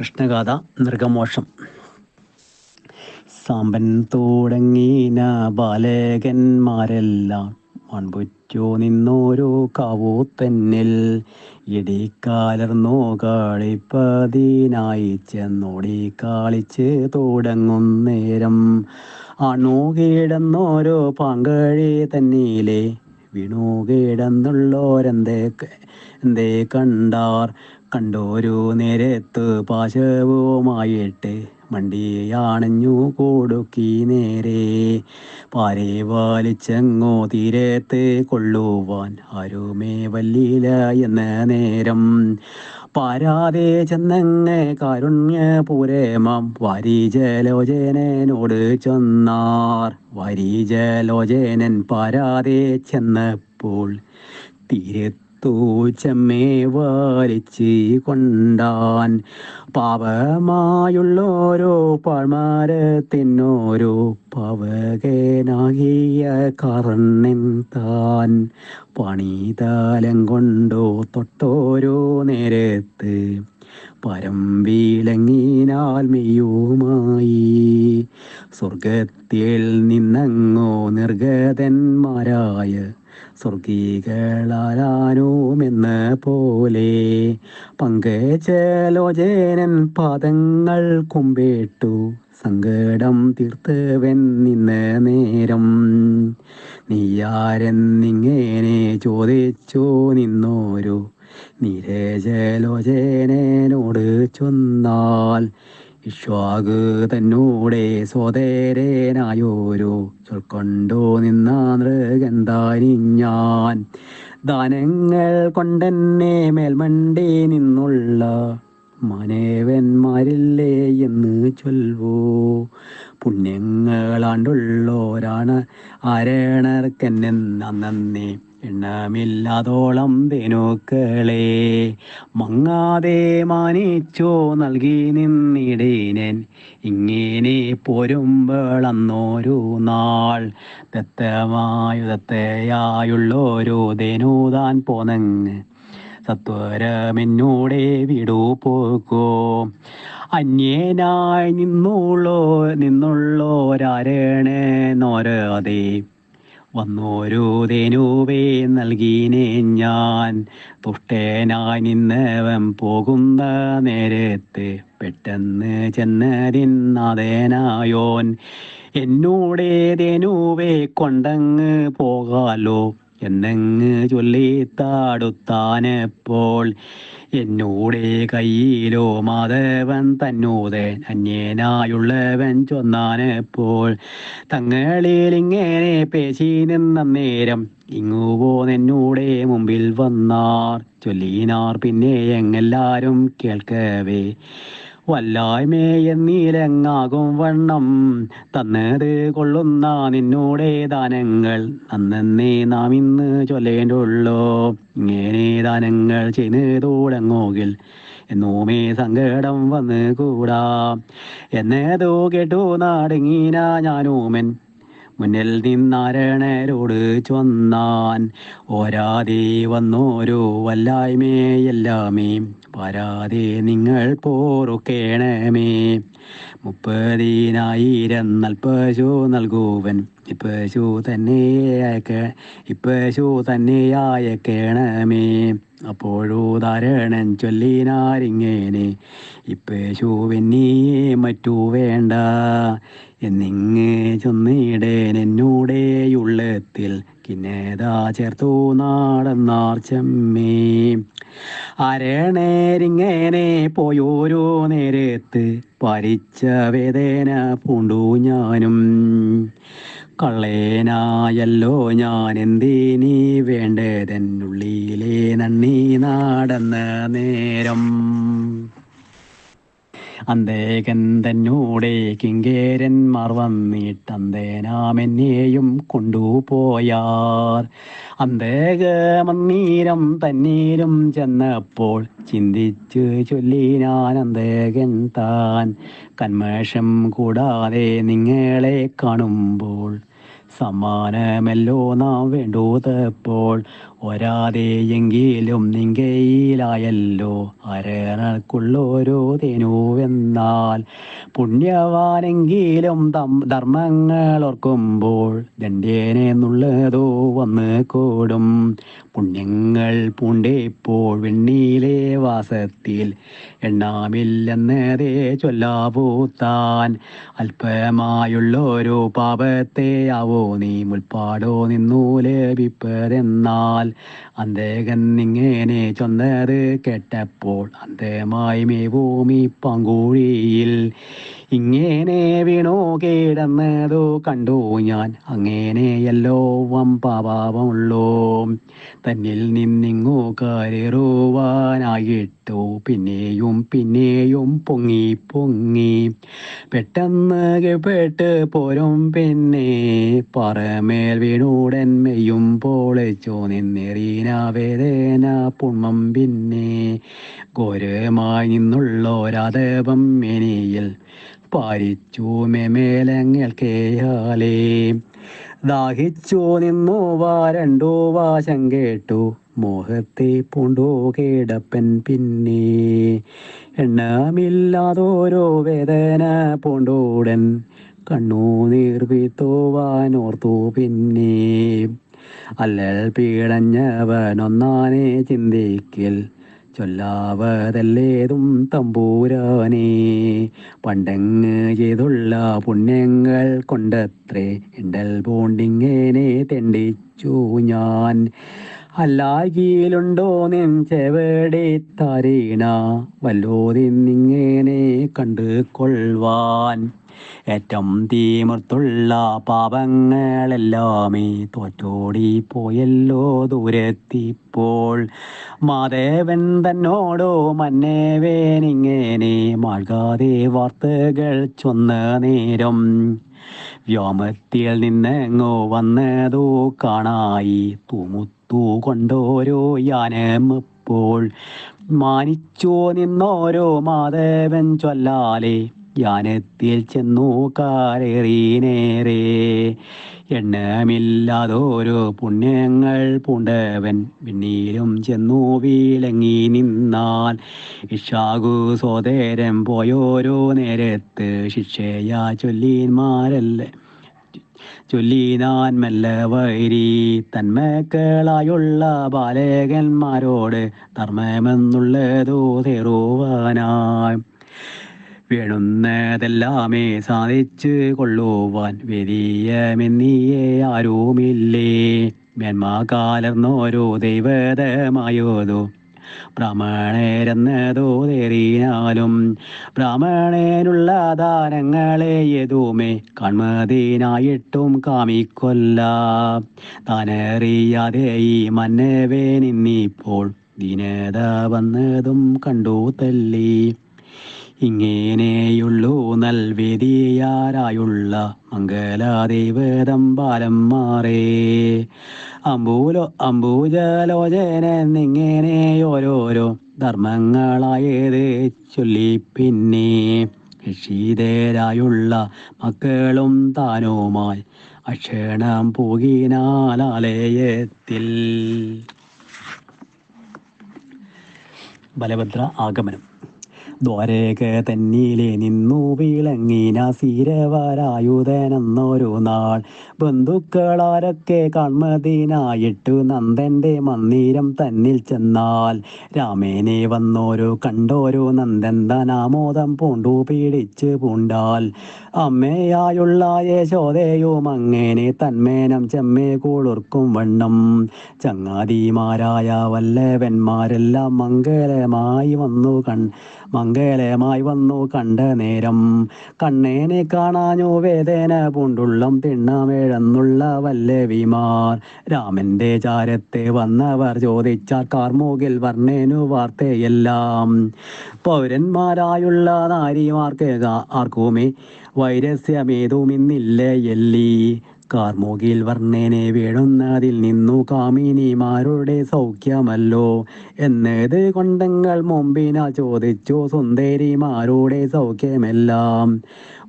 കൃഷ്ണഗാഥ നൃഗമോഷം സാമ്പൻ തുടങ്ങീന ബാലകന്മാരെല്ലാം മൺപുറ്റോ നിന്നോരോ കാവൂത്തന്നിൽ ഇടിക്കാലർന്നോ കളിപ്പതിനായി ചെന്നോടി കാളിച്ച് തുടങ്ങും നേരം. അണു കീടന്നോരോ പാങ്കഴി തന്നീലെ വീണു കീടന്നുള്ളോരെന്തേ എന്തേ കണ്ടാർ? കണ്ടോരു നേരത്ത് പാശവുമായിട്ട് മണ്ടിയാണഞ്ഞു കൊടുക്കി നേരെ. പാരെ വലിച്ചങ്ങോ തീരത്ത് കൊള്ളുവാൻ ആരുമേ വല്ലില എന്ന നേരം. പാരാതെ ചെന്നങ്ങ് കാരുണ്യപൂരമം വാരീജലോചനനോട് ചെന്നാർ. വാരീജലോചനൻ പാരാതെ ചെന്നപ്പോൾ തീരത്ത് തൂച്ചമ്മേ വലിച്ച് കൊണ്ടാൻ. പാപമായുള്ളോരോ പാഴ്മാരത്തിനോരോ പവകേനാകിയ കറണ്ണൻ പണിതാലം കൊണ്ടോ തൊട്ടോരോ നേരത്ത് പരംവീലങ്ങിനാൽ മെയ്യുമായി. സ്വർഗത്തിൽ നിന്നങ്ങോ നിർഗതന്മാരായ സ്വർഗീകളാരാനുമെന്ന പോലെ പങ്കജലോചനൻ പാദങ്ങൾ കുമ്പേട്ടു. സങ്കടം തീർത്തവൻ നിന്ന നേരം നീയാരെന്നിങ്ങനെ ചോദിച്ചു നിന്നോരു. നിരജലോചനോട് ചൊന്നാൽ ഇഷ്വാഗ് തന്നൂടെ സോദരനായോരു ചൊൽക്കൊണ്ടോ നിന്ന നൃഗന്ധാനിഞ്ഞാൻ ഞാൻ ദാനങ്ങൾ കൊണ്ടെന്നെ മേൽമണ്ടി നിന്നുള്ള മനേവന്മാരില്ലേ എന്ന് ചൊൽവോ. പുണ്യങ്ങളാണ്ടുള്ളോരാണ് ആരണർക്കെന്നെ എണ്ണമില്ലാതോളം വേനോക്കളെ മങ്ങാതെ മാനിച്ചോ നൽകി നിന്നിടേനൻ. ഇങ്ങനെ പോരുമ്പോളന്നോരു നാൾ ദത്തമായുധത്തയായുള്ളോരു ധനുതാൻ പോന്നങ്ങ്. സത്വരമെന്നൂടെ വിടൂ പോക്കോ. അന്യേനായി നിന്നുള്ളോ നിന്നുള്ളോരാരണേ നോരാതെ വന്നോരു തേനൂവേ നൽകീനേ ഞാൻ. തൊട്ടേനാ നിന്നവൻ പോകുന്ന നേരത്തെ പെട്ടെന്ന് ചെന്നതിന്നാതേനായോൻ എന്നോടേ ധനുവേ കൊണ്ടങ്ങ് പോകാലോ. എന്നങ്ങ് ചൊല്ലി താടുത്താനെപ്പോൾ എന്നൂടെ കയ്യിലോ മാധവൻ തന്നൂതൻ അന്യനായുള്ളവൻ ചൊന്നാനെപ്പോൾ തങ്ങളിൽ ഇങ്ങനെ പേശി നിന്ന നേരം ഇങ്ങുവോ മുമ്പിൽ വന്നാർ ചൊല്ലിനാർ പിന്നെ എങ്ങെല്ലാരും കേൾക്കവേ വല്ലായ്മയെന്നീലങ്ങാകും വണ്ണം. തന്നത് കൊള്ളുന്ന നിന്നോടെ ദാനങ്ങൾ. അന്നേ നാം ഇന്ന് ചൊല്ലേണ്ടുള്ളോ. ഇങ്ങനെ ദാനങ്ങൾ ചെയ്ത് എന്നോമേ സങ്കടം വന്ന് കൂടാ എന്നേതോ കേട്ടു നാടങ്ങീന ഞാനൂമൻ. മുന്നിൽ നിന്നാരണരോട് ചൊന്നാൻ. ഓരാതെ വന്നോരോ വല്ലായ്മയെല്ലാമേ. പാരാതെ നിങ്ങൾ പോറുക്കേണമേ മുപ്പതിനായിരം നൽപ്പശു നൽകൂവൻ. ഇപ്പശു തന്നെ ഇപ്പശു തന്നെ അയക്കേണമേ. അപ്പോഴോ ധാരണൻ ചൊല്ലിനാരിങ്ങനെ ഇപ്പശുവെന്നിയെ മറ്റു വേണ്ട. എന്നിങ്ങ് ചൊന്നിടേൻ എന്നൂടെയുള്ളത്തിൽ കിന്നേതാ ചേർത്തു നാടന്നാർ ചെമ്മേ അരണേരിങ്ങനെ പോയോരോ നേരത്ത് പരിച്ച വേദന പൂണ്ടു ഞാനും. കള്ളേനായല്ലോ ഞാൻ എന്തിനീ വേണ്ടതെന്നുള്ളിലെ നന്ദി നടന്ന നേരം. അന്തേകൻ തന്നൂടെ കിങ്കേരന്മാർ വന്നിട്ടന്തേനാമെന്നെയും കൊണ്ടുപോയാർ. അന്തേകമന്നീരം തന്നീരും ചെന്നപ്പോൾ ചിന്തിച്ച് ചൊല്ലി ഞാൻ അന്തേകൻ താൻ. കന്മേഷം കൂടാതെ നിങ്ങളെ കാണുമ്പോൾ സമ്മാനമല്ലോ നാം വേണ്ടൂതപ്പോൾ ഒരാതെയെങ്കിലും നിങ്കയിലായല്ലോ അരണക്കുള്ളോരോ തേനുവെന്നാൽ പുണ്യവാനെങ്കിലും തം ധർമ്മങ്ങൾ ഓർക്കുമ്പോൾ ദണ്ഡേനെന്നുള്ളതോ വന്ന് കൂടും. പുണ്യങ്ങൾ പൂണ്ടേപ്പോൾ വെണ്ണിയിലെ വാസത്തിൽ. എണ്ണാമില്ലെന്നതേ ചൊല്ലാപൂത്താൻ അല്പമായുള്ളോരോ പാപത്തെയാവോ നീ മുൽപ്പാടോ നിന്നു ലഭിപ്പതെന്നാൽ. അന്തേകൻ ഇങ്ങനെ ചൊന്നത് കേട്ടപ്പോൾ അന്തേമായി മേ ഭൂമി പങ്കുഴിയിൽ ഇങ്ങനെ വീണോ കേടന്നതോ കണ്ടു ഞാൻ. അങ്ങനെയല്ലോ വമ്പാപാപമുള്ളോ പാപമുള്ളൂ തന്നിൽ നിന്നിങ്ങു കയറുവാനായിട്ടു പിന്നെയും പിന്നെയും പൊങ്ങി പൊങ്ങി. പെട്ടെന്ന് കേട്ട് പോരും പിന്നെ. പറമേൽ വീണൂടന്മയും മെയ്യും പൊളിച്ചു. നിന്നെറീന വേദന പുണ്മം പിന്നെ. ഘോരമായി നിന്നുള്ളോരാതപം എനിയിൽ പാരിച്ചു മേമേലങ്ങൾക്കേയാലേ ദാഹിച്ചു നിന്നു വാ രണ്ടോ വാശം കേട്ടു. മോഹത്തെ പൂണ്ടോ കേടപ്പൻ പിന്നെ. എണ്ണമില്ലാതോരോ വേദന പൂണ്ടോടൻ കണ്ണൂ നീർവിത്തോ വാനോർത്തു പിന്നെ. അല്ലൽ പീടഞ്ഞവനൊന്നാനെ ചിന്തിക്കൽ ചൊല്ലാവതല്ലേതും തമ്പൂരാനേ. പണ്ടങ്ങ് ചെയ്തുള്ള പുണ്യങ്ങൾ കൊണ്ടത്രേ. എണ്ടൽ ബോണ്ടിങ്ങനെ തെണ്ടിച്ചു ഞാൻ. അല്ലാകിലുണ്ടോ നിൻ തരീണ. തരീണ വല്ലോതിന്നിങ്ങനെ കണ്ടു കൊള്ളുവാൻ. ഏറ്റം തീമർത്തുള്ള പാപങ്ങളെല്ലാമേ തോറ്റോടി പോയല്ലോ ദൂരത്തിപ്പോൾ. മാദേവൻ തന്നോടോ മന്നേവേനിങ്ങനെ മാൾകാതെ വാർത്തകൾ ചൊന്ന നേരം. വ്യോമത്തിൽ നിന്നെങ്ങോ വന്നതോ കാണായി. തൂമുത്തു കൊണ്ടോരോ യാനമിപ്പോൾ മാനിച്ചോ നിന്നോരോ മാധവൻ ചൊല്ലാലെ. യാനത്തിൽ ചെന്നു കാലേറി നേരെ. എണ്ണമില്ലാതോരോ പുണ്യങ്ങൾ പൂണ്ടവൻ പിന്നീലും ചെന്നു വീളങ്ങി നിന്നാൽ. ഇഷാകു സോദേരം പോയോരോ നേരത്ത് ശിക്ഷയാ ചൊല്ലിന്മാരല്ലേ. ചൊല്ലിനാൻ മെല്ല വൈരി. തന്മക്കളായുള്ള ബാലകന്മാരോട് ധർമ്മമെന്നുള്ളതോ തേറുവാനായി വേണുന്നതെല്ലാമേ സാധിച്ചു കൊള്ളുവാൻ വേദിയമെന്നിയെ ആരുമില്ലേ. മേന്മ കാലർന്നോരോ ദൈവതമായോതോ. ബ്രാഹ്മണരെന്നതോ തേറിയാലും ബ്രാഹ്മണേനുള്ള ദാനങ്ങളെ ഏതുമേ കൺമതിനായിട്ടും കാമിക്കൊല്ല. താനറിയാതെ ഈ മന്നവേ നിന്നിപ്പോൾ ദീനത വന്നതും കണ്ടു തല്ലി. ഇങ്ങനെയുള്ളൂ നൽവേദിയാരായുള്ള മംഗലാദേവതം ബാലം മാറേ അമ്പൂലോ അമ്പൂജലോചനെന്നിങ്ങനെ ഓരോരോ ധർമ്മങ്ങളായത് ചൊല്ലി പിന്നെ ഋഷിതരായുള്ള മക്കളും താനുമായി അക്ഷണം പോകിനാലാലയത്തിൽ. ബലഭദ്ര ആഗമനം. ദ്വാരക തന്നീലെ നിന്നു വിളങ്ങിന സീരവരായുധനെന്നൊരു നാൾ. ബന്ധുക്കളാരൊക്കെ കൺമതിനായിട്ടു നന്ദന്റെ മന്ദിരം തന്നിൽ ചെന്നാൽ. രാമേനെ വന്നോരു കണ്ടോരു നന്ദൻ ധനാമോദം പൂണ്ടു പീഡിച്ച് പൂണ്ടാൽ. അമ്മയായുള്ള യശോദയും അങ്ങനെ തന്മേനം ചെമ്മേ കൂളുർക്കും വണ്ണം. ചങ്ങാതിമാരായ വല്ലവന്മാരെല്ലാം മംഗലമായി വന്നു കൺ മംഗലമായി വന്നു കണ്ട നേരം. കണ്ണേനെ കാണാനോ വേദന പൂണ്ടുള്ളം തിണ്ണമേഴന്നുള്ള വല്ലവിമാർ. രാമന്റെ ചാരത്തെ വന്നവർ ചോദിച്ചാൽ കാർമോകിൽ വർണേനു വാർത്തയെല്ലാം. പൗരന്മാരായുള്ള നാരിമാർക്ക് ആർക്കുമേ? വൈരസ്യമേതുമിന്നില്ലേ എല്ലി കാർമുകിൽ വർണനെ വീഴുന്നതിൽ നിന്നു കാമിനിമാരുടെ സൗഖ്യമല്ലോ. എന്നത് കൊണ്ടങ്ങൾ മുമ്പിനാ ചോദിച്ചു സുന്ദരിമാരുടെ സൗഖ്യമെല്ലാം.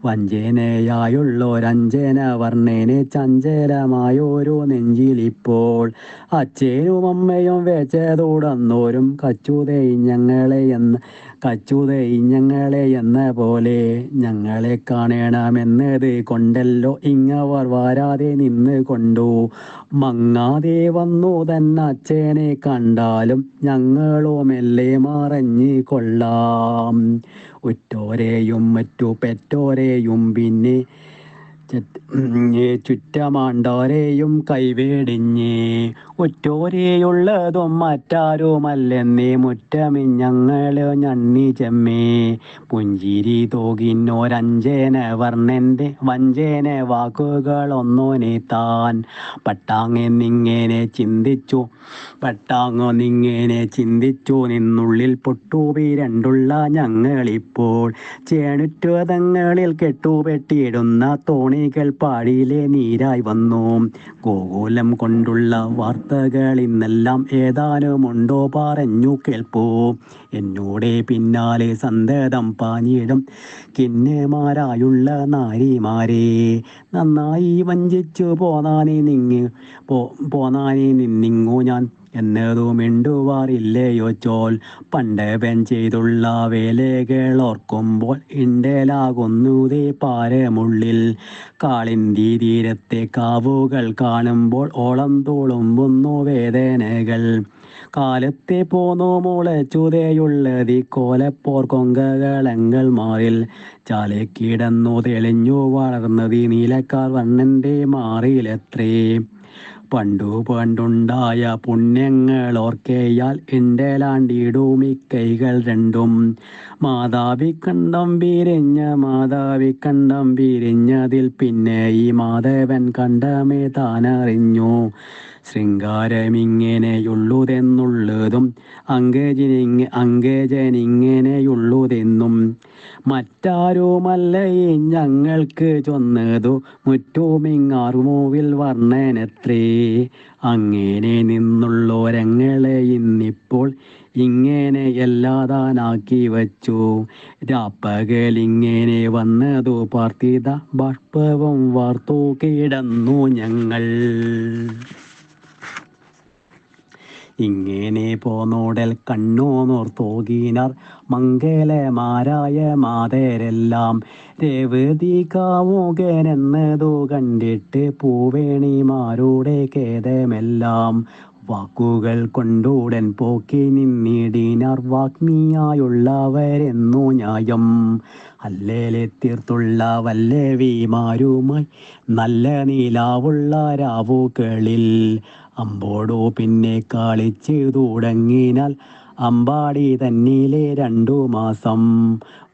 വഞ്ചനയായുള്ളൊരഞ്ജന വർണേനെ ചഞ്ചലമായോരോ നെഞ്ചിലിപ്പോൾ. അച്ഛനും അമ്മയും വെച്ചതോടന്നോരും കച്ചുതൈ ഞങ്ങളെ എന്ന് ഞങ്ങളെ എന്ന പോലെ ഞങ്ങളെ കാണണമെന്നത് കൊണ്ടല്ലോ ഇങ്ങവർ വാരാതെ നിന്ന് കൊണ്ടു. മങ്ങാതെ വന്നു തന്നെ അച്ഛനെ കണ്ടാലും ഞങ്ങളോ മെല്ലെ മറഞ്ഞ് കൊള്ളാം. ഉറ്റോരെയും മറ്റു പെറ്റോരെയും പിന്നെ ചുറ്റ്- ചുറ്റമാണ്ടോരെയും കൈവേടിഞ്ഞ് ഉറ്റോരെയുള്ളതും മറ്റാരുമല്ലെന്നേ മുറ്റമിഞ്ഞങ്ങൾ ഞണ്ണി ചെമ്മേ. പുഞ്ചിരി തോകിന്നോരഞ്ചേന വർണന്റെ വഞ്ചേന വാക്കുകളൊന്നോനെ താൻ. പട്ടാങ്ങെന്നിങ്ങനെ ചിന്തിച്ചു പട്ടാങ്ങൊന്നിങ്ങനെ ചിന്തിച്ചു. നിന്നുള്ളിൽ പൊട്ടൂപി രണ്ടുള്ള ഞങ്ങളിപ്പോൾ. ചേണുറ്റുവതങ്ങളിൽ കെട്ടുപെട്ടിയിടുന്ന തോണികൾ പാടിയിലെ നീരായി വന്നു. ഗോകുലം കൊണ്ടുള്ള വാർത്തകൾ ഇന്നെല്ലാം ഏതാനുമുണ്ടോ പറഞ്ഞു കേൾപ്പൂ. എന്നോടെ പിന്നാലെ സന്തതം പാഞ്ഞിടും കിന്നമാരായുള്ള നാരിമാരെ. നന്നായി വഞ്ചിച്ചു പോന്നാനേ നിങ്ങ് പോ പോന്നാനേ നിന്നിങ്ങു ഞാൻ എന്നതു മിണ്ടുവാറില്ലയോ ചോൽ. പണ്ട് പെൻ ചെയ്തുള്ള വേലകൾ ഓർക്കുമ്പോൾ ഇണ്ടലാകുന്നതേ പാരമുള്ളിൽ. കാളിന്തി തീരത്തെ കാവുകൾ കാണുമ്പോൾ ഓളം തുളുമ്പുന്നു വേദനകൾ. കാലത്തെ പോന്നു മുളച്ചുതയുള്ളതി കോലപ്പോർ കൊങ്കകളങ്ങൾ മാറിൽ. ചാലെ കിടന്നു തെളിഞ്ഞു വളർന്നതി നീലക്കാർ വണ്ണന്റെ മാറിയിലെത്രേ പണ്ടു പണ്ടുണ്ടായ പുണ്യങ്ങൾ ഓർക്കേയാൽ ഓർക്കയാൽ ഇണ്ടലാണ്ടിടുമി കൈകൾ രണ്ടും. മാതാവി കണ്ടം പിരിഞ്ഞ മാതാവി കണ്ടം പിരിഞ്ഞതിൽ പിന്നെ ഈ മാധവൻ കണ്ടമേ താനറിഞ്ഞു. ശൃംഗാരമിങ്ങനെയുള്ളുതെന്നുള്ളതും അങ്കേജനിങ് അങ്കേജനിങ്ങനെയുള്ളുതെന്നും മറ്റാരുമല്ലേ ഞങ്ങൾക്ക് ചൊന്നതു? മുറ്റോമിങ്ങാറുമോവിൽ വർണനത്രേ. അങ്ങനെ നിന്നുള്ളോരങ്ങളെ ഇന്നിപ്പോൾ ഇങ്ങനെ എല്ലാതാനാക്കി വച്ചു. രാപ്പകലിങ്ങനെ വന്നതു പാർത്തിത ബാഷ്പവും വാർത്തു കിടന്നു ഞങ്ങൾ. ഇങ്ങനെ പോന്നോടൽ കണ്ണോന്നോർത്തോകീനർ മംഗലമാരായ മാതേരെല്ലാം രേവതി കാമുകനെന്നതു കണ്ടിട്ട് പൂവേണിമാരുടെ ഖേദമെല്ലാം. വാക്കുകൾ കൊണ്ടൂടൻ പോക്കി നിന്നിടിനാർ വാഗ്മിയായുള്ളവരെന്നു ന്യായം. അല്ലേലെ തീർത്തുള്ള വല്ലവിമാരുമായി നല്ല നീലാവുള്ള രാവുകളിൽ അമ്പോടോ പിന്നെ കളിച്ചു തുടങ്ങിനാൽ അമ്പാടി തന്നിലെ രണ്ടു മാസം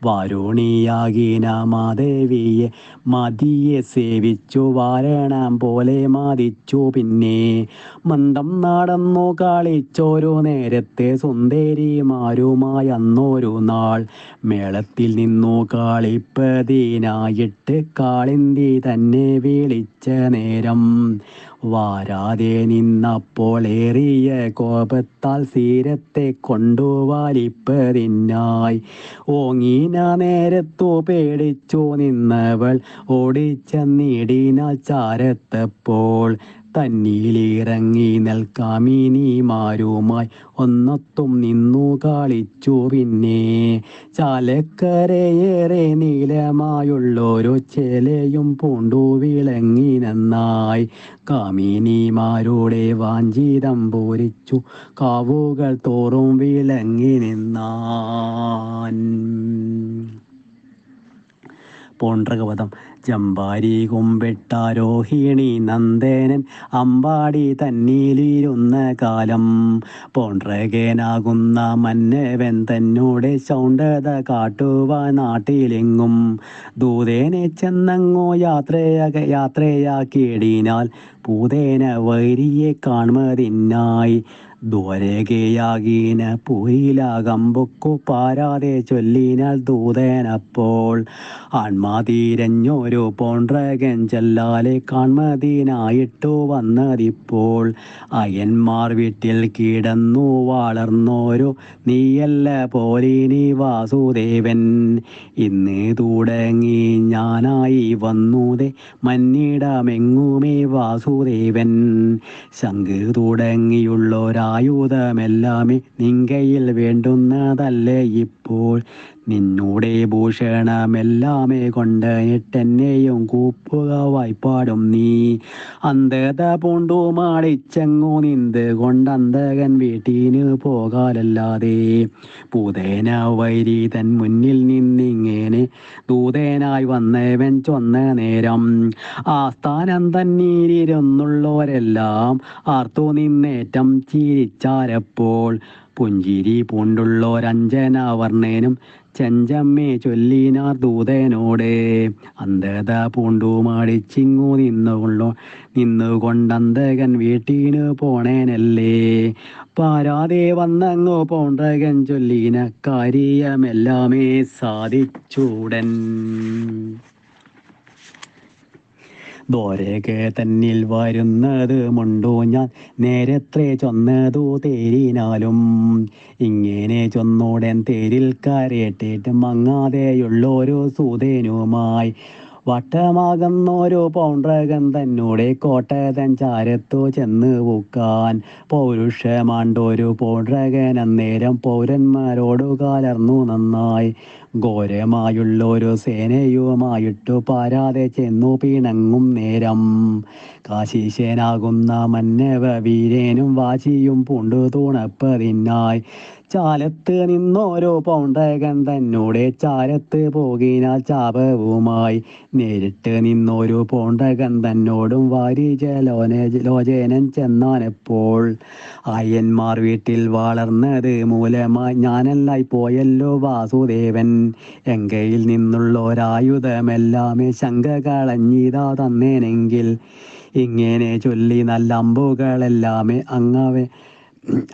വാരുണിയാകിന മാദേവിയെ മതിയെ സേവിച്ചു വാരണം പോലെ മാതിച്ചു. പിന്നെ മന്ദം നടന്നു കളിച്ചോരു നേരത്തെ സുന്ദരിമാരുമായി അന്നൊരു നാൾ മേളത്തിൽ നിന്നു കളിപ്പതിനായിട്ട് കാളിന്തി തന്നെ വിളിച്ച നേരം. വാരാതെ നിന്നപ്പോൾ ഏറിയ കോപത്താൽ സീരത്തെ കൊണ്ടു വലിപ്പതിനായി ഓങ്ങീന നേരത്തോ പേടിച്ചോ നിന്നവൾ. ഓടിച്ചെന്നിടിനാൽ ചാരത്തപ്പോൾ തന്നിലിറങ്ങി നൽകാമിനിമാരുമായി ഒന്നത്തും നിന്നു കളിച്ചു പിന്നെ ചാലക്കരയേറെ നീലമായുള്ളൊരു ചെലയും പൂണ്ടു വിളങ്ങി നന്നായി. കാമിനിമാരുടെ വാഞ്ചിതം പൂരിച്ചു കാവുകൾ തോറും വിളങ്ങി നിന്നാൻ. പോണ്ട്രകവധം ജമ്പാരി കുമ്പിട്ടാരോഹിണി നന്ദേനൻ അമ്പാടി തന്നീലിരുന്ന കാലം. പോണ്ട്രകേനാകുന്ന മന്നവൻ തന്നോടെ ശൗണ്ടത കാട്ടുവ നാട്ടിലെങ്ങും. ദൂതേനെ ചെന്നങ്ങോ യാത്രയാക യാത്രയാക്കിയിടിനാൽ പൂതേന വൈരിയെ കാൺമതിനായി ദ്വാരകയാകീന പുയിലാകമ്പൊക്കു പാരാതെ ചൊല്ലിനാൽ ദൂതനപ്പോൾ. ആൺമാതീരഞ്ഞൊരു പോണ്ട്രകൻ ചെല്ലാലെ കാൺമതീനായിട്ടു വന്നതിപ്പോൾ. അയന്മാർ വീട്ടിൽ കിടന്നു വളർന്നോരു നീയല്ല പോലിനി വാസുദേവൻ. ഇന്ന് തുടങ്ങി ഞാനായി വന്നുതേ മന്നിടമെങ്ങുമേ വാസുദേവൻ. ശംഖ് തുടങ്ങിയുള്ളൊരായുധമെല്ലാമേ നിങ്കയിൽ വേണ്ടുന്നതല്ലേ ഇപ്പോൾ? നിന്നൂടെ ഭൂഷണമെല്ലാമേ കൊണ്ട് എട്ടെന്നെയും കൂപ്പുക വായ്പാടും നീ. അന്ധത പൂണ്ടു മാളിച്ചെങ്ങു നിന്ത് കൊണ്ടന്തകൻ വീട്ടിന് പോകാലല്ലാതെ. പൂതേന വൈരി തൻ മുന്നിൽ നിന്നിങ്ങനെ ദൂതേനായി വന്നവൻ ചൊന്ന നേരം ആസ്ഥാനം സ്ഥാനം തന്നീരിരുന്നുള്ളവരെല്ലാം ആർത്തു നിന്നേറ്റം ചിരിച്ചാരപ്പോൾ. പുഞ്ചിരി പൂണ്ടുള്ളോരഞ്ജന വർണനും ചെഞ്ചമ്മേ ചൊല്ലിനാർ ദൂതനോട്. അന്ധത പൂണ്ടു നിന്നുകൊള്ളു നിന്നുകൊണ്ടന്തകൻ വീട്ടീനു പോണേനല്ലേ. പാരാതെ വന്നങ്ങു പോണ്ടകൻ ചൊല്ലിന കാര്യമെല്ലാമേ സാധിച്ചൂടൻ. ദോരക തന്നിൽ വരുന്നത് മുണ്ടോ ഞാൻ. നേരത്രേ ചൊന്നതു തേരിനാലും. ഇങ്ങനെ ചൊന്നോടൻ തേരിൽ കരയിട്ടിട്ട് മങ്ങാതെയുള്ളൊരു സൂതനുമായി. വട്ടമാകുന്നൊരു പൗണ്ടകൻ തന്നോടെ കോട്ടതൻ ചാരത്തോ ചെന്ന് പൂക്കാൻ. പൗരുഷമാണ്ടൊരു പൗണ്ട്രകൻ അന്നേരം പൗരന്മാരോടു കലർന്നു നന്നായി. ഘോരമായുള്ളൊരു സേനയുമായിട്ടു പാരാതെ ചെന്നു പിണങ്ങും നേരം. കാശീശനാകുന്ന മന്നവ വീരേനും വാശിയും പൂണ്ടു തുണപ്പതിനായി. ചാലത്ത് നിന്നോരോ പൗണ്ടകൻ തന്നോടെ ചാലത്ത് പോകിനാൽ ചാപവുമായി. നേരിട്ട് നിന്നൊരു പൗണ്ടകൻ തന്നോടും വാരിജലോന ലോചേനൻ ചെന്നാനെപ്പോൾ. അയ്യന്മാർ വീട്ടിൽ വളർന്നത് മൂലമായി ഞാനല്ലായി പോയല്ലോ വാസുദേവൻ. എങ്കയിൽ നിന്നുള്ളൊരായുധമെല്ലാമേ ശങ്ക കളഞ്ഞിതാ തന്നേനെങ്കിൽ. ഇങ്ങനെ ചൊല്ലി നല്ല അമ്പുകളെല്ലാമേ അങ്ങവേ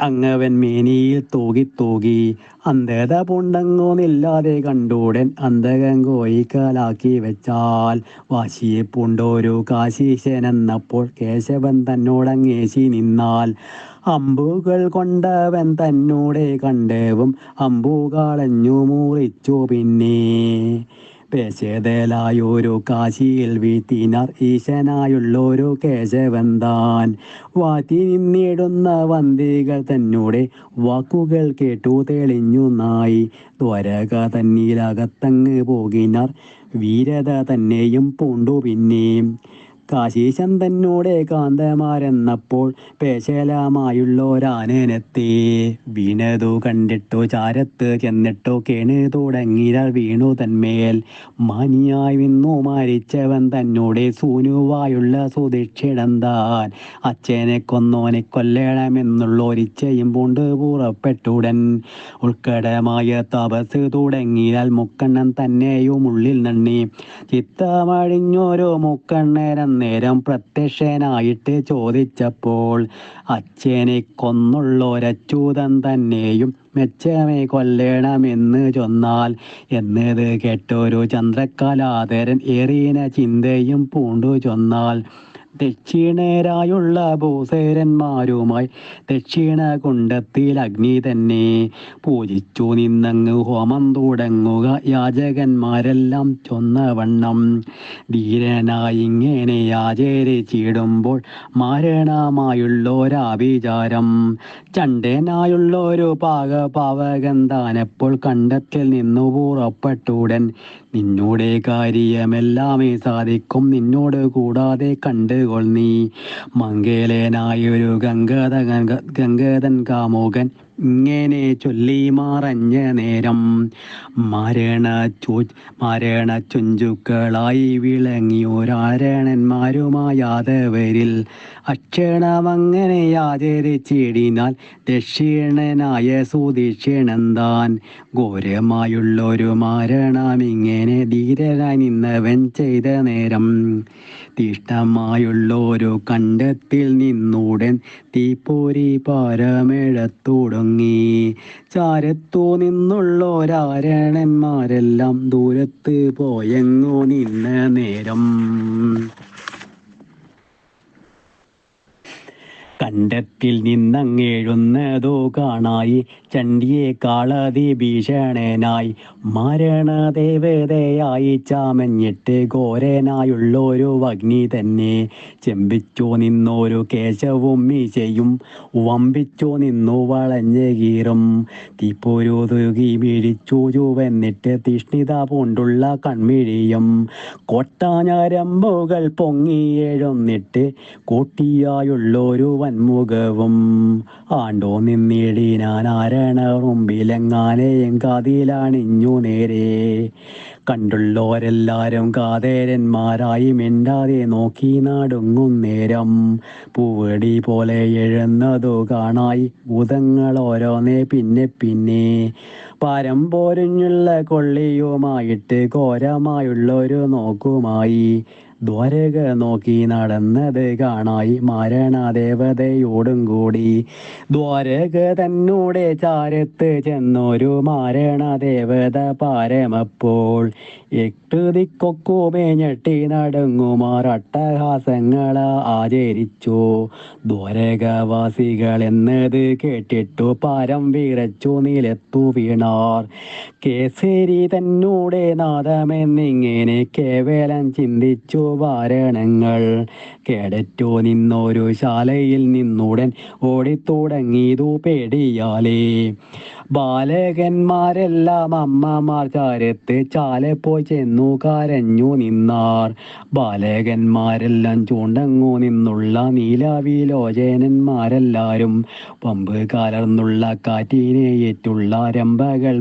അങ്ങവൻ മേനിയിൽ തൂകി തൂകി അന്ധത പൂണ്ടങ്ങോന്നില്ലാതെ കണ്ടൂടൻ അന്ധകൻ കോയിക്കാലാക്കി വെച്ചാൽ വാശിയെ പൂണ്ടോരു കാശീശനെന്നപ്പോൾ കേശവൻ തന്നോടങ്ങേശി നിന്നാൽ. അമ്പുകൾ കൊണ്ടവൻ തന്നോടെ കണ്ടവും അമ്പുകളഞ്ഞു മുറിച്ചു പിന്നെ. പേശേതലായൊരു കാശിയിൽ വീത്തിനാർ ഈശനായുള്ളൊരു കേശവൻ താൻ വാറ്റി നിന്നിടുന്ന വന്തികൾ തന്നോടെ വാക്കുകൾ കേട്ടു തെളിഞ്ഞു നായി. ദ്വരക തന്നീലകത്തങ്ങ് പോകിനാർ വീരത തന്നെയും പൂണ്ടു പിന്നെയും കാശീശൻ തന്നോടെ കാന്തമാരെന്നപ്പോൾ പേശലമായുള്ളൊരാനനത്തെ വീണതു കണ്ടിട്ടു ചാരത്ത് ചെന്നിട്ടു കേണു തുടങ്ങിയാൽ വീണു തന്മേൽ. മാനിയായി വിന്നു മരിച്ചവൻ തന്നോടെ സൂനുവായുള്ള സുദക്ഷിണം താൻ അച്ഛനെ കൊന്നോനെ കൊല്ലണമെന്നുള്ള ഒരിച്ചയും പൂണ്ട് പുറപ്പെട്ടുടൻ. ഉൾക്കടമായ തപസ് തുടങ്ങിയാൽ മുക്കണ്ണൻ തന്നെയും ഉള്ളിൽ നണ്ണി. ചിത്തമഴിഞ്ഞോരോ മുക്കണ്ണരൻ നേരം പ്രത്യക്ഷനായിട്ട് ചോദിച്ചപ്പോൾ അച്ഛനെ കൊന്നുള്ളൊരച്ചൂതൻ തന്നെയും മെച്ചമേ കൊല്ലണമെന്ന് ചൊന്നാൽ എന്നത് കേട്ടൊരു ചന്ദ്രകലാധരൻ ഏറിയ ചിന്തയും പൂണ്ടു ചൊന്നാൽ ദക്ഷിണരായുള്ള ഭൂസേരന്മാരുമായി ദക്ഷിണ കുണ്ടത്തിൽ അഗ്നി തന്നെ പൂജിച്ചു നിന്നങ്ങ് ഹോമം തുടങ്ങുക. യാചകന്മാരെല്ലാം ചൊന്നവണ്ണം ധീരനായിങ്ങനെ ആചരിച്ചിടുമ്പോൾ മാരണമായുള്ളൊരാഭിചാരം. ചണ്ടനായുള്ളൊരു പാക പാവകൻ താനപ്പോൾ കണ്ടത്തിൽ നിന്നു പുറപ്പെട്ടുടൻ നിന്നോടെ കാര്യമെല്ലാമേ സാധിക്കും. നിന്നോട് കൂടാതെ കണ്ടുകൊൾ നീ. മംഗലേനായൊരു ഗംഗാധ ഗംഗധൻ കാമുകൻ ഇങ്ങനെ ചൊല്ലി മറഞ്ഞ നേരം മരണ ചോ മരണ ചുഞ്ചുക്കളായി വിളങ്ങിയോരാരണന്മാരുമായാതവരിൽ അക്ഷണമങ്ങനെ ആചരിച്ചിടിനാൽ ദക്ഷിണനായ സുദീക്ഷണന്താൻ ഘോരമായുള്ളൊരു മരണം ഇങ്ങനെ ധീരനായി നിന്നവൻ ചെയ്ത നേരം തീഷ്ണമായുള്ളൊരു കണ്ടത്തിൽ നിന്നുടൻ തീപ്പൊരി പാരമിഴത്തുടങ്ങി ചാരത്തു നിന്നുള്ളോരാരണന്മാരെല്ലാം ദൂരത്ത് പോയെങ്ങോ നിന്ന നേരം. കണ്ടത്തിൽ നിന്നങ്ങെഴുന്നതോ കാണായി. ചണ്ടിയെ ഭീഷണേനായി ഭീഷണനായി മരണദേവതയായി ചാമഞ്ഞിട്ട് ഘോരനായുള്ളൊരു അഗ്നി തന്നെ. ചെമ്പിച്ചു നിന്നൊരു കേശവും മീശയും വമ്പിച്ചു നിന്നു വളഞ്ഞ് കീറും. തീപ്പൊരുതുകി മിഴിച്ചു ചുവന്നിട്ട് തീഷ്ണിത പൂണ്ടുള്ള കൺമിഴിയും. കൊട്ടാഞ്ഞരമ്പുകൾ പൊങ്ങിയെഴുന്നിട്ട് കൂട്ടിയായുള്ളൊരു വൻമുഖവും. ആണ്ടോ നിന്നിടിനാൻ വിലങ്ങാനേയും കാതിയിലാണിഞ്ഞു നേരെ. കണ്ടുള്ളോരെല്ലാരും കാതേരന്മാരായി മിണ്ടാതെ നോക്കി നാടുങ്ങും നേരം. പൂവടി പോലെ എഴുന്നതു കാണായി ഭൂതങ്ങൾ ഓരോന്നേ പിന്നെ. പിന്നെ പരമ്പോരിഞ്ഞുള്ള കൊള്ളിയുമായിട്ട് ഘോരമായുള്ളൊരു നോക്കുമായി. ദ്വാരക നോക്കി നടന്നത് കാണായി മാരണദേവതയോടും കൂടി. ദ്വാരക തന്നൂടെ ചാരത്ത് ചെന്നൊരു മാരണദേവത പാരമപ്പോൾ. എട്ട് ദിക്കൊക്കുമേ ഞെട്ടി നടങ്ങുമാർ അട്ടഹാസങ്ങൾ ആചരിച്ചു. ദ്വാരകവാസികൾ എന്നത് കേട്ടിട്ടു പാരം വീറച്ചു നിലത്തു വീണാർ. കേസരി തന്നൂടെ നാദമെന്നിങ്ങനെ കേവലം ചിന്തിച്ചു വാരണങ്ങൾ. കേടറ്റോ നിന്നൊരു ശാലയിൽ നിന്നുടൻ ഓടിത്തുടങ്ങിയതു പേടിയാലേ. ബാലകന്മാരെല്ലാം അമ്മമാർ ചാരത്ത് ചാലപ്പോ ചെന്നു കരഞ്ഞു നിന്നാർ. ബാലകന്മാരെല്ലാം ചൂണ്ടങ്ങു നിന്നുള്ള നീലാവിലോചനന്മാരെല്ലാരും പമ്പ് കലർന്നുള്ള കാറ്റിനെ ഏറ്റുള്ള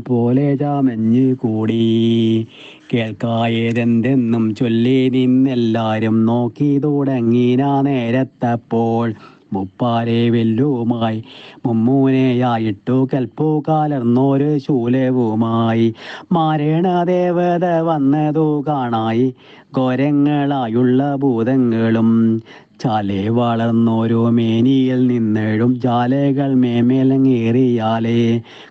പോലെ ചാമഞ്ഞ് കൂടി കേൾക്കായതെന്തെന്നും ചൊല്ലി നിന്നെല്ലാരും നോക്കി തുടങ്ങിന നേരത്തപ്പോൾ. മുപ്പാരെ വെല്ലുമായി മുമ്മൂനെയായിട്ടു കൽപ്പു കലർന്നൊരു ശൂലവുമായി. മാരണദേവത വന്നതു കാണായി. ഘോരങ്ങളായുള്ള ഭൂതങ്ങളും ചാലെ വളർന്നോരോ മേനിയിൽ നിന്നേഴും ജാലകൾ മേമേലങ്ങേറിയാലേ.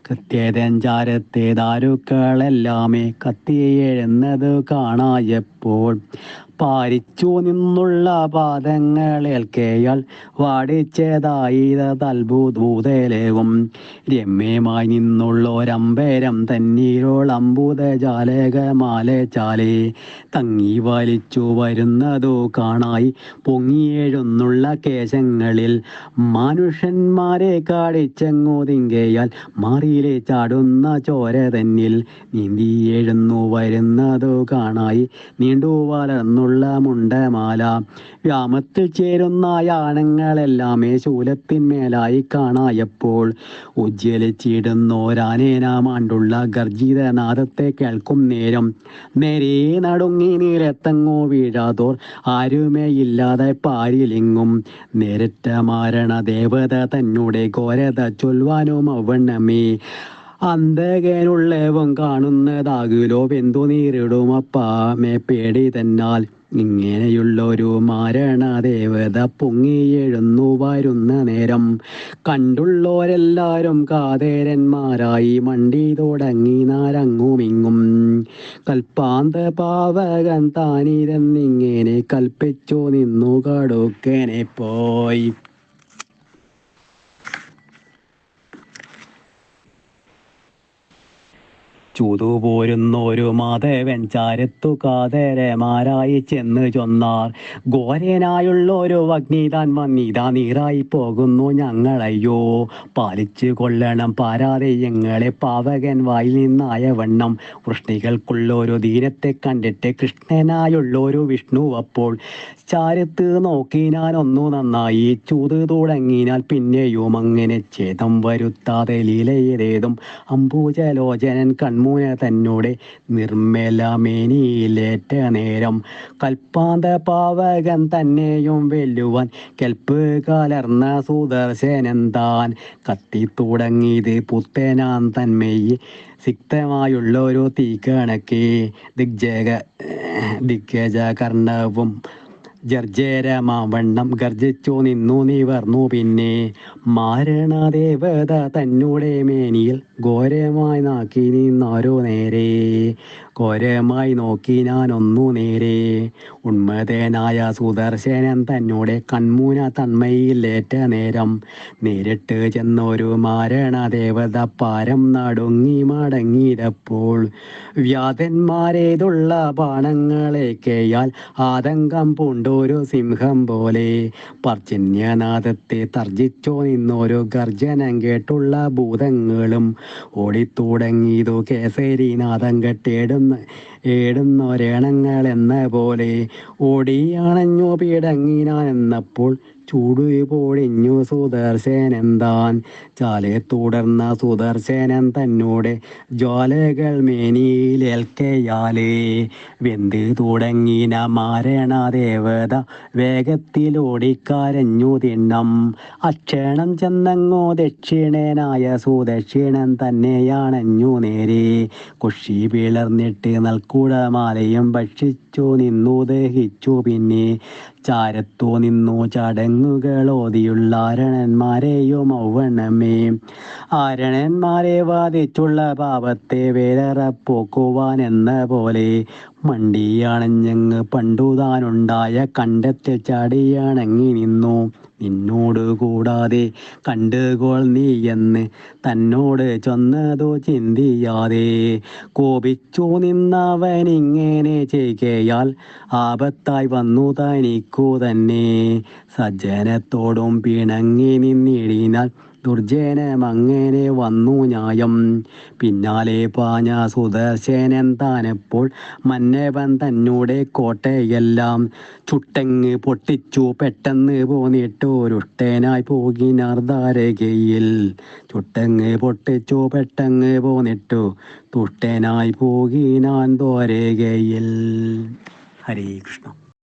കൃത്യതഞ്ചാരത്തെ ദാരുക്കളെല്ലാമേ കത്തിയെഴുന്നത് കാണായപ്പോൾ പാരിച്ചു നിന്നുള്ള പാദങ്ങളേൽക്കേയാൾ വാടിച്ചതായി തൽഭൂതൂതലവും രമ്യമായി നിന്നുള്ള ഒരമ്പേരം ജാലകമാല ചാലേ. തങ്ങി വലിച്ചു വരുന്നതു കാണായി പൊങ്ങിയെഴുന്നുള്ള കേശങ്ങളിൽ മനുഷ്യന്മാരെ കാടിച്ചെങ്ങോതിങ്കയാൽ മാറിയിലെ ചാടുന്ന ചോര തന്നിൽ നീന്തിയെഴുന്നു വരുന്നതു കാണായി നീണ്ടു വളർന്നുള്ള മുണ്ടമാല വ്യാമത്തിൽ ചേരുന്ന യാണങ്ങളെല്ലാമേ ശൂലത്തിന്മേലായി കാണായപ്പോൾ ഉജ്ജ്വലിച്ചിടുന്നോരാനേനാമാണ്ടുള്ള ഗർജിതനാഥത്തെ കേൾക്കും നേരം. നേരെ നടുങ്ങി നീരത്തങ്ങോ വീഴാതോർ ആരുമേ ഇല്ലാതെ പാരിലിങ്ങും. നേരറ്റ മാരണ ദേവത തന്നോടെ ഘോരത ചൊൽവാനും അവണ്ണമേ അന്തകേനുള്ളവം കാണുന്നതാകുലോ വെന്തു നീരിടുമപ്പാമേ പേടി തന്നാൽ ഇങ്ങനെയുള്ളൊരു മാരണദേവത പൊങ്ങിയെഴുന്നു വരുന്ന നേരം. കണ്ടുള്ളോരെല്ലാരും കാതേരന്മാരായി മണ്ടി തുടങ്ങി നാരങ്ങുമിങ്ങും. കൽപ്പാന്ത പാവകൻ താനിരന്നിങ്ങനെ കൽപ്പിച്ചു നിന്നു കടുക്കനെ പോയി. ചൂതുപോരുന്നൊരു മാധവൻ ചാരത്തു കാതരമാരായി ചെന്ന് ചൊന്നാർ. ഘോരനായുള്ളൊരു അഗ്നിതാൻ വന്നിതാ നീറായി പോകുന്നു ഞങ്ങളയ്യോ. പാലിച്ചു കൊള്ളണം പാരാതെയങ്ങളെ പാവകൻ വായിൽ നിന്നായ വണ്ണം. വൃഷ്ണികൾക്കുള്ളൊരു ധീരത്തെ കണ്ടിട്ട് കൃഷ്ണനായുള്ള ഒരു വിഷ്ണു അപ്പോൾ ചാരത്ത് നോക്കിനാൻ ഒന്നു നന്നായി ചൂത് തുടങ്ങിനാൽ പിന്നെയും അങ്ങനെ ഛേദം വരുത്താതെ ലീലയിലേതും അംബൂജലോചനൻ അംബുജലോചനൻ കൺമൂന തന്നോടെ നിർമ്മലമേനിയിലേറ്റ നേരം കൽപ്പാന്ത പാവകൻ തന്നെയും വെല്ലുവാൻ കെൽപ്പ് കലർന്ന സുദർശനൻ താൻ കത്തി തുടങ്ങിയത് പുത്തനാൻ തന്മയി സിക്തമായുള്ള ഒരു തീ കണക്കെ ദിഗ്ജക ദിഗ്ഗജ കർണവും ജർജേരമാവണ്ണം ഗർജിച്ചു നിന്നു നിവർന്നു പിന്നെ മാരണദേവത തന്നോടെ മേനിയിൽ ഘോരമായി നാക്കി നിന്നാരോ നേരെ? ഘോരമായി നോക്കി ഞാൻ ഒന്നു നേരെ. ഉന്മതനായ സുദർശനൻ തന്നോടെ കൺമൂന തന്മയിലേറ്റ നേരം നേരിട്ട് ചെന്നൊരു മാരണ ദേവത പാരം നടുങ്ങി മടങ്ങിയപ്പോൾ വ്യാധന്മാരേതുള്ള കേയാൽ ആതങ്കം പൂണ്ടൊരു സിംഹം പോലെ പർജന്യനാഥത്തെ തർജിച്ചോ നിന്നൊരു ഗർജനം കേട്ടുള്ള ഭൂതങ്ങളും ഓടിത്തുടങ്ങിയതു കേസരിനാഥം കെട്ടിയിടുന്ന ഏടുന്നൊരേണങ്ങൾ എന്ന പോലെ ഓടിയണഞ്ഞു പീടങ്ങിനാൻ എന്നപ്പോൾ ചൂട് പൊടിഞ്ഞു സുദർശനൻ താൻ. ചാലെ തുടർന്ന സുദർശനൻ തന്നോട് ജ്വാലകൾ മേനിയിലേൽക്കയാലേ വെന്ത് തുടങ്ങിന മാരണദേവത വേഗത്തിലോടിക്കാരഞ്ഞു തിണ്ണം. അക്ഷണം ചെന്നങ്ങോ ദക്ഷിണേനായ സുദക്ഷിണൻ തന്നെയാണഞ്ഞു നേരെ. കുഷി പിളർന്നിട്ട് നൽക്കൂടമാലയും ഭക്ഷിച്ചു നിന്നു ദഹിച്ചു പിന്നെ. ചാരത്തു നിന്നു ചടങ്ങുകളോതിയുള്ള ആരണന്മാരെയും ഔവണ്ണമേ ആരണന്മാരെ വാദിച്ചുള്ള പാപത്തെ വേലറപ്പോക്കുവാൻ എന്ന പോലെ മണ്ടിയാണഞ്ഞങ്ങ് പണ്ടുതാനുണ്ടായ കണ്ടത്തിൽ ചാടിയാണങ്ങി നിന്നു. നിന്നോട് കൂടാതെ കണ്ടുകോൾ എന്ന് തന്നോട് ചെന്നതോ ചിന്തിയാതെ. കോപിച്ചു നിന്നവൻ ഇങ്ങനെ ചെയ്കയാൽ ആപത്തായി വന്നു തനിക്കു തന്നെ. സജ്ജനത്തോടും പിണങ്ങി നിന്നിടിനാൽ ദുർജനമങ്ങനെ വന്നു ന്യായം. പിന്നാലെ പാഞ്ഞ സുദർശനൻ താനെപ്പോൾ മന്നവൻ തന്നോടെ കോട്ടയെല്ലാം. ചുട്ടങ്ങ് പൊട്ടിച്ചു പെട്ടെന്ന് പോന്നിട്ടൊരുഷ്ടനായി പോകിനാർ ധാരകയിൽ. ചുട്ടങ്ങ് പൊട്ടിച്ചു പെട്ടെന്ന് പോന്നിട്ടു തുഷ്ടനായി പോകിനാൻ ദ്വാരകയിൽ ഹരേ കൃഷ്ണ.